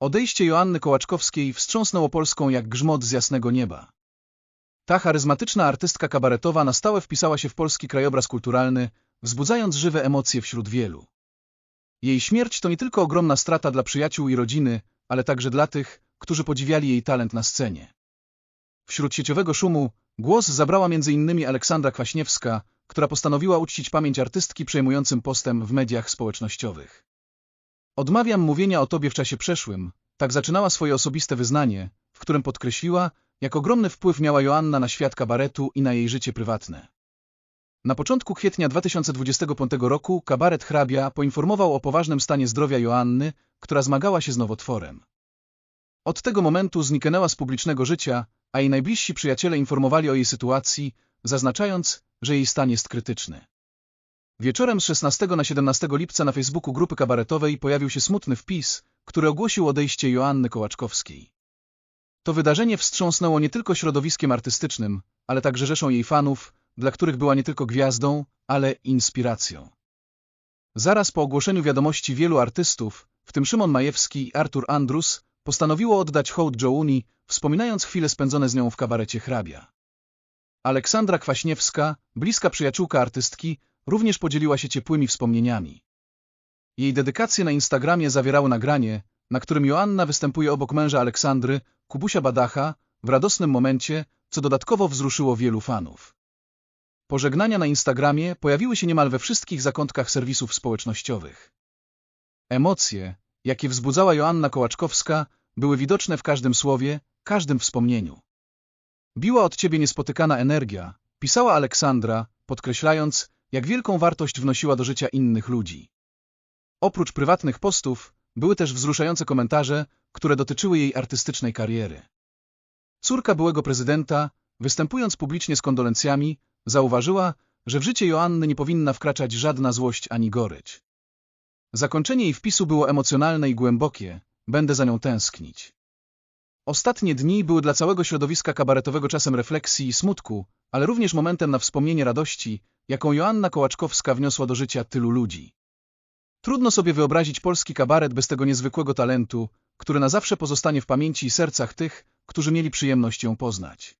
Odejście Joanny Kołaczkowskiej wstrząsnęło Polską jak grzmot z jasnego nieba. Ta charyzmatyczna artystka kabaretowa na stałe wpisała się w polski krajobraz kulturalny, wzbudzając żywe emocje wśród wielu. Jej śmierć to nie tylko ogromna strata dla przyjaciół i rodziny, ale także dla tych, którzy podziwiali jej talent na scenie. Wśród sieciowego szumu głos zabrała m.in. Aleksandra Kwaśniewska, która postanowiła uczcić pamięć artystki przejmującym postem w mediach społecznościowych. Odmawiam mówienia o tobie w czasie przeszłym, tak zaczynała swoje osobiste wyznanie, w którym podkreśliła, jak ogromny wpływ miała Joanna na świat kabaretu i na jej życie prywatne. Na początku kwietnia 2025 roku kabaret Hrabia poinformował o poważnym stanie zdrowia Joanny, która zmagała się z nowotworem. Od tego momentu zniknęła z publicznego życia, a jej najbliżsi przyjaciele informowali o jej sytuacji, zaznaczając, że jej stan jest krytyczny. Wieczorem z 16 na 17 lipca na Facebooku grupy kabaretowej pojawił się smutny wpis, który ogłosił odejście Joanny Kołaczkowskiej. To wydarzenie wstrząsnęło nie tylko środowiskiem artystycznym, ale także rzeszą jej fanów, dla których była nie tylko gwiazdą, ale inspiracją. Zaraz po ogłoszeniu wiadomości wielu artystów, w tym Szymon Majewski i Artur Andrus, postanowiło oddać hołd Jouni, wspominając chwile spędzone z nią w kabarecie hrabia. Aleksandra Kwaśniewska, bliska przyjaciółka artystki, również podzieliła się ciepłymi wspomnieniami. Jej dedykacje na Instagramie zawierały nagranie, na którym Joanna występuje obok męża Aleksandry, Kubusia Badacha, w radosnym momencie, co dodatkowo wzruszyło wielu fanów. Pożegnania na Instagramie pojawiły się niemal we wszystkich zakątkach serwisów społecznościowych. Emocje, jakie wzbudzała Joanna Kołaczkowska, były widoczne w każdym słowie, każdym wspomnieniu. Biła od ciebie niespotykana energia, pisała Aleksandra, podkreślając, jak wielką wartość wnosiła do życia innych ludzi. Oprócz prywatnych postów, były też wzruszające komentarze, które dotyczyły jej artystycznej kariery. Córka byłego prezydenta, występując publicznie z kondolencjami, zauważyła, że w życie Joanny nie powinna wkraczać żadna złość ani gorycz. Zakończenie jej wpisu było emocjonalne i głębokie, będę za nią tęsknić. Ostatnie dni były dla całego środowiska kabaretowego czasem refleksji i smutku, ale również momentem na wspomnienie radości, jaką Joanna Kołaczkowska wniosła do życia tylu ludzi. Trudno sobie wyobrazić polski kabaret bez tego niezwykłego talentu, który na zawsze pozostanie w pamięci i sercach tych, którzy mieli przyjemność ją poznać.